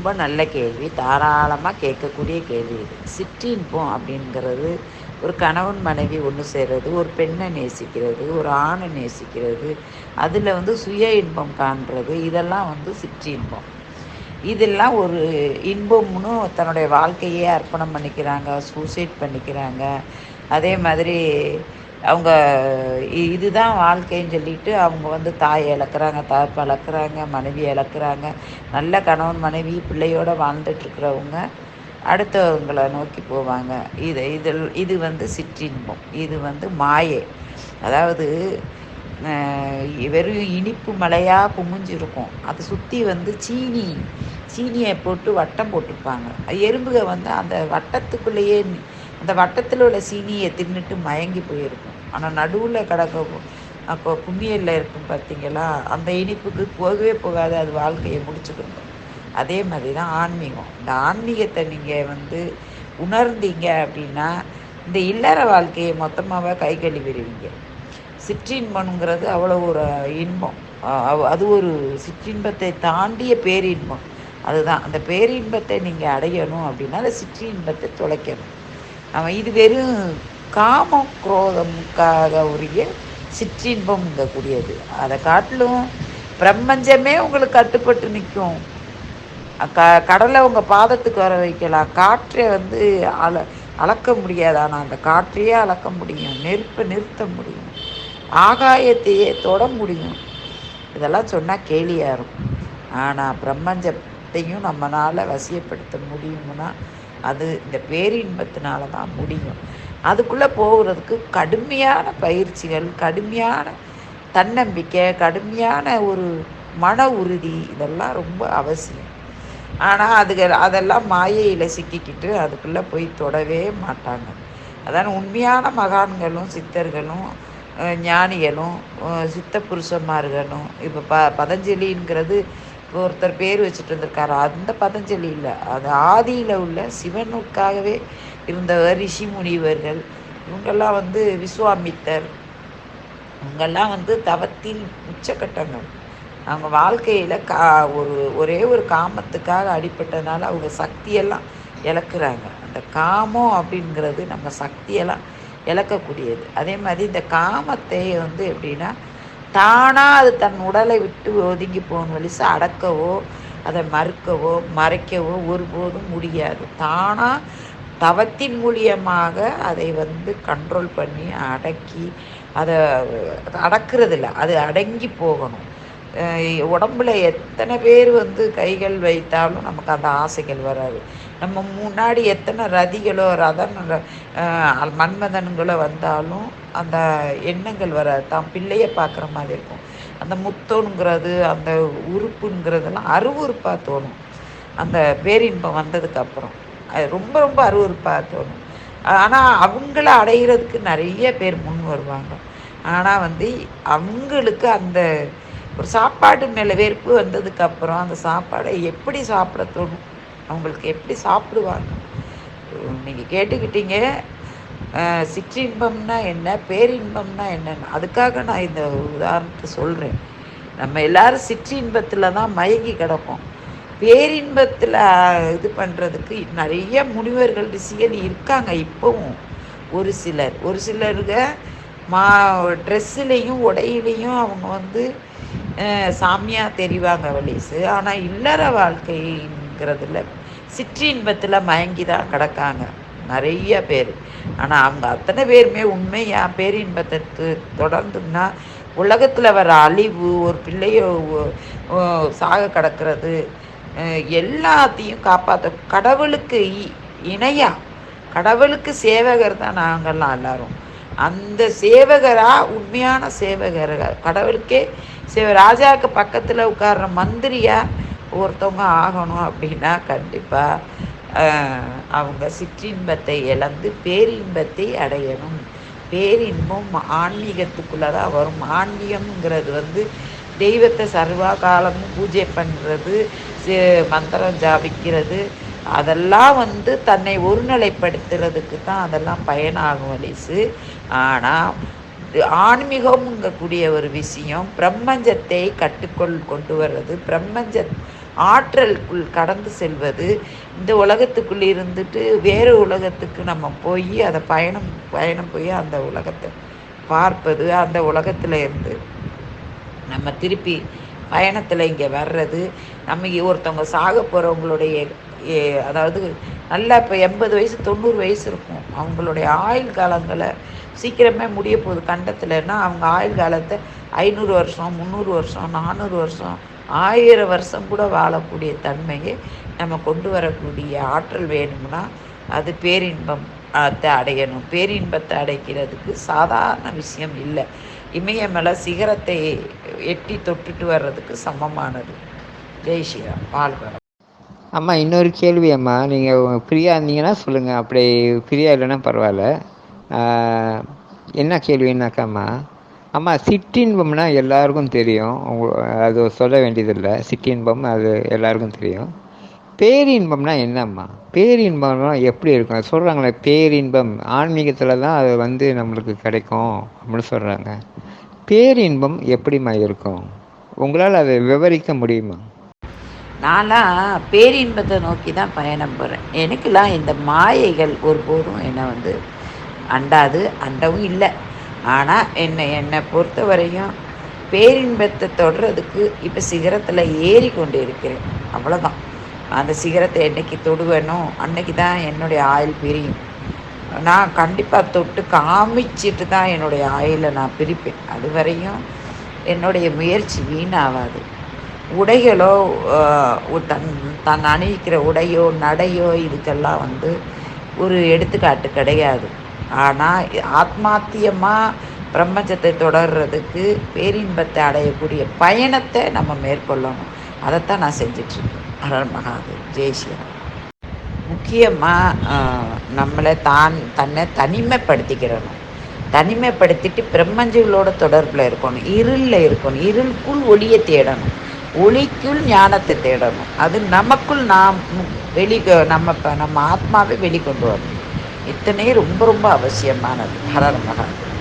ரொம்ப நல்ல கேள்வி தாராளமாக கேட்கக்கூடிய கேள்வி இது. சிற்றின்பம் அப்படிங்கிறது ஒரு கணவன் மனைவி ஒன்று சேர்றது ஒரு பெண்ணை நேசிக்கிறது ஒரு ஆணை நேசிக்கிறது அதில் வந்து சுய இன்பம் காண்றது இதெல்லாம் வந்து சிற்றின்பம் இதெல்லாம் ஒரு இன்பம்னு தன்னுடைய வாழ்க்கையே அர்ப்பணம் பண்ணிக்கிறாங்க சூசைட் பண்ணிக்கிறாங்க. அதே மாதிரி அவங்க இதுதான் வாழ்க்கைன்னு சொல்லிட்டு அவங்க வந்து தாயை இழக்கிறாங்க தாய்ப்பை இழக்கிறாங்க மனைவி இழக்கிறாங்க. நல்ல கணவன் மனைவி பிள்ளையோடு வாழ்ந்துட்டுருக்குறவங்க அடுத்தவங்களை நோக்கி போவாங்க. இது இதில் இது வந்து சிற்றின்பம் இது வந்து மாயை. அதாவது வெறும் இனிப்பு மலையாக குமிஞ்சிருக்கும் அதை சுற்றி வந்து சீனி சீனியை போட்டு வட்டம் போட்டிருப்பாங்க. எறும்புக வந்து அந்த வட்டத்துக்குள்ளேயே அந்த வட்டத்தில் உள்ள சீனியை தின்னுட்டு மயங்கி போயிருக்கும். ஆனால் நடுவில் கிடக்க அப்போ புண்ணியில் இருக்கும் பார்த்தீங்களா அந்த இனிப்புக்கு போகவே போகாது அது வாழ்க்கையை முடிச்சுக்கணும் அதே மாதிரி தான் ஆன்மீகம். இந்த ஆன்மீகத்தை நீங்கள் வந்து உணர்ந்தீங்க அப்படின்னா இந்த இல்லற வாழ்க்கையை மொத்தமாகவே கை கழுவிடுவீங்க சிற்றின்பம்ங்கிறது அவ்வளோ ஒரு இன்பம். அது ஒரு சிற்றின்பத்தை தாண்டிய பேரின்பம். அதுதான். அந்த பேரின்பத்தை நீங்கள் அடையணும் அப்படின்னா அந்த சிற்றின்பத்தை தொலைக்கணும். அவன் இது வெறும் காமம் குரோதமுக்காக உரிய சிற்றின்பம்ங்கக்கூடியது அதை காட்டிலும் பிரபஞ்சமே உங்களுக்கு கட்டுப்பட்டு நிற்கும். க கடலை உங்கள் பாதத்துக்கு வர வைக்கலாம். காற்றை வந்து அல அளக்க முடியாது. ஆனால் அந்த காற்றையே அளக்க முடியும். நெருப்பை நிறுத்த முடியும். ஆகாயத்தையே தொட முடியும். இதெல்லாம் சொன்னால் கேலியாக இருக்கும். ஆனால் பிரம்மஞ்சத்தையும் நம்மளால் வசியப்படுத்த முடியும்னா அது இந்த பேரின்பத்தினால தான் முடியும். அதுக்குள்ளே போகிறதுக்கு கடுமையான பயிற்சிகள் கடுமையான தன்னம்பிக்கை கடுமையான ஒரு மன உறுதி இதெல்லாம் ரொம்ப அவசியம். ஆனால் அதுக அதெல்லாம் மாயையில் சிக்கிக்கிட்டு அதுக்குள்ளே போய் தொடவே மாட்டாங்க. அதான் உண்மையான மகான்களும் சித்தர்களும் ஞானிகளும் சித்த புருஷமார்களும் இப்போ ப பதஞ்சலிங்கிறது ஒருத்தர் பேர் வச்சுட்டு வந்திருக்காரு அந்த பதஞ்சலி இல்லை. அது ஆதியில் உள்ள சிவனுக்காகவே இருந்தவர் ரிஷி முனிவர்கள் இவங்கெல்லாம் வந்து விஸ்வாமித்தர். இவங்கெல்லாம் வந்து தவத்தின் உச்சக்கட்டங்கள் அவங்க வாழ்க்கையில் கா ஒரு ஒரே ஒரு காமத்துக்காக அடிப்பட்டதுனால அவங்க சக்தியெல்லாம் இழக்கிறாங்க. அந்த காமம் அப்படிங்கிறது நம்ம சக்தியெல்லாம் இழக்கக்கூடியது. அதே மாதிரி இந்த காமத்தை வந்து எப்படின்னா தானாக அது தன் உடலை விட்டு ஒதுங்கி போகணும் வலிசு அடக்கவோ அதை மறுக்கவோ மறைக்கவோ ஒருபோதும் முடியாது. தானாக தவத்தின் மூலியமாக அதை வந்து கண்ட்ரோல் பண்ணி அடக்கி அதை அடக்கிறது இல்லை அது அடங்கி போகணும். உடம்புல எத்தனை பேர் வந்து கைகள் வைத்தாலும் நமக்கு அந்த ஆசைகள் வராது. நம்ம முன்னாடி எத்தனை ரதிகளோ ரதன் மன்மதன்களோ வந்தாலும் அந்த எண்ணங்கள் வராது. தான் பிள்ளையை பார்க்குற மாதிரி இருக்கும். அந்த முத்தோனுங்கிறது அந்த உறுப்புங்கிறதெல்லாம் அருவுறுப்பாக தோணும். அந்த பேரின்பம் வந்ததுக்கப்புறம். அது ரொம்ப ரொம்ப அருவறுப்பாக தோணும். ஆனால் அவங்கள அடைகிறதுக்கு நிறைய பேர் முன் வருவாங்க. ஆனால் வந்து அவங்களுக்கு அந்த ஒரு சாப்பாடு மேலே வெறுப்பு வந்ததுக்கப்புறம் அந்த சாப்பாடை எப்படி சாப்பிட தோணும்? அவங்களுக்கு எப்படி சாப்பிடுவாங்க? நீங்கள் கேட்டுக்கிட்டீங்க. சிற்றின்பம்னா என்ன? பேரின்பம்னா என்னன்னு. அதுக்காக நான் இந்த உதாரணத்தை சொல்கிறேன் நம்ம எல்லாரும் சிற்றின்பத்தில் தான் மயங்கி கிடப்போம். பேரின்பத்தில் இது பண்ணுறதுக்கு நிறைய முனிவர்கள் ரிசிகள் இருக்காங்க இப்போவும். ஒரு சிலர். ஒரு சிலருங்க மா ட்ரெஸ்ஸுலேயும் உடையிலையும் அவங்க வந்து சாமியாக தெரிவாங்க வலிசு. ஆனால் இல்லற வாழ்க்கைங்கிறதுல சிற்றின்பத்தில் மயங்கி தான் கிடக்காங்க. நிறைய பேர். ஆனால் அவங்க அத்தனை பேருமே உண்மையாக பேரின்பத்தை தொடர்ந்துன்னா உலகத்தில் வர அழிவு ஒரு பிள்ளைய சாக கிடக்கிறது எல்லாத்தையும் காப்பாற்ற கடவுளுக்கு இணையாக கடவுளுக்கு சேவகர் தான் நாங்கள்லாம் எல்லாரும். அந்த சேவகராக உண்மையான சேவகர்கள் கடவுளுக்கே சேவ ராஜாவுக்கு பக்கத்தில் உட்கார்ற மந்திரியாக ஒருத்தவங்க ஆகணும் அப்படின்னா கண்டிப்பாக அவங்க சிற்றின்பத்தை இழந்து பேரின்பத்தை அடையணும். பேரின்பம் ஆன்மீகத்துக்குள்ளே தான் வரும். ஆன்மீகம்ங்கிறது வந்து தெய்வத்தை சர்வா காலமும் பூஜை பண்ணுறது மந்திரம் ஜாபிக்கிறது அதெல்லாம் வந்து தன்னை ஒருநிலைப்படுத்துறதுக்கு தான் அதெல்லாம் பயனாகும் வலிசு ஆனால் ஆன்மீகம்ங்கக்கூடிய ஒரு விஷயம் பிரம்மஞ்சத்தை கட்டுக்கொள் கொண்டு வர்றது பிரம்மஞ்ச ஆற்றலுக்குள் கடந்து செல்வது இந்த உலகத்துக்குள்ளே இருந்துட்டு வேறு உலகத்துக்கு நம்ம போய் அதை பயணம் பயணம் போய் அந்த உலகத்தை பார்ப்பது அந்த உலகத்தில் இருந்து நம்ம திருப்பி பயணத்தில் இங்கே வர்றது நம்ம ஒருத்தவங்க சாக போகிறவங்களுடைய அதாவது நல்லா இப்போ எண்பது வயசு தொண்ணூறு வயசு இருக்கும். அவங்களுடைய ஆயுள் காலங்களை சீக்கிரமே முடிய போகுது. கண்டத்துலன்னா அவங்க ஆயுள் காலத்தை ஐநூறு வருஷம் முந்நூறு வருஷம் நானூறு வருஷம் ஆயிரம் வருஷம் கூட வாழக்கூடிய தன்மையை நம்ம கொண்டு வரக்கூடிய ஆற்றல் வேணும்னா அது பேரின்பம் அடையணும். பேரின்பத்தை அடைக்கிறதுக்கு சாதாரண விஷயம் இல்லை. இமயமலை சிகரத்தை எட்டி தொட்டுட்டு வர்றதுக்கு சமமானது. ஜெய் ஸ்ரீராம். வாழ்க அம்மா இன்னொரு கேள்வி அம்மா. நீங்கள் ஃப்ரீயாக இருந்தீங்கன்னா சொல்லுங்கள் அப்படி ஃப்ரீயாக இல்லைன்னா பரவாயில்ல. என்ன கேள்வின்னாக்காம்மா அம்மா சிற்றின்பம்னா எல்லாருக்கும் தெரியும். அது சொல்ல வேண்டியதில்லை. சிற்றின்பம் அது எல்லாருக்கும் தெரியும். பேரின்பம்னா என்னம்மா பேரின்பம்னா எப்படி இருக்கும்? சொல்கிறாங்களே பேரின்பம் ஆன்மீகத்தில் தான் அது வந்து நம்மளுக்கு கிடைக்கும் அப்படின்னு சொல்கிறாங்க பேரின்பம் எப்படிம்மா இருக்கும்? உங்களால் அதை விவரிக்க முடியுமா? நான்லாம் பேரின்பத்தை நோக்கி தான் பயணம் போகிறேன் எனக்கெல்லாம் இந்த மாயைகள் ஒருபோதும் என்னை வந்து அண்டாது அண்டவும் இல்லை. ஆனால் என்னை என்னை பொறுத்த வரையும் பேரின்பத்தை தொடுறதுக்கு இப்போ சிகரத்தில் ஏறி கொண்டு இருக்கிறேன். அவ்வளோதான் அந்த சிகரத்தை என்னைக்கு தொடுவேனோ அன்னைக்கு தான் என்னுடைய ஆயில் பிரியும். நான் கண்டிப்பாக தொட்டு காமிச்சிட்டு தான் என்னுடைய ஆயிலை நான் பிரிப்பேன். அது வரையும் என்னுடைய முயற்சி வீணாகாது. உடைகளோ தன் தன் அணிவிக்கிற உடையோ நடையோ இதுக்கெல்லாம் வந்து ஒரு எடுத்துக்காட்டு கிடையாது. ஆனால் ஆத்மாத்தியமாக பிரம்மச்சத்தை தொடர்றதுக்கு பேரின்பத்தை அடையக்கூடிய பயணத்தை நம்ம மேற்கொள்ளணும். அதைத்தான் நான் செஞ்சிட்ருக்கேன். அருள் மகாதேவ். ஜெய்ஸ்ரீராம் முக்கியமாக நம்மளை தான் தன்னை தனிமைப்படுத்திக்கிறணும். தனிமைப்படுத்திட்டு பிரம்மஞ்சிகளோட தொடர்பில் இருக்கணும். இருளில் இருக்கணும். இருளுக்குள் ஒளியை தேடணும். ஒளிக்குள் ஞானத்தை தேடணும். அது நமக்குள் நாம் வெளி நம்ம நம்ம ஆத்மாவை வெளிக்கொண்டு வரணும். இத்தனையே ரொம்ப ரொம்ப அவசியமானது. ஹரர் மகா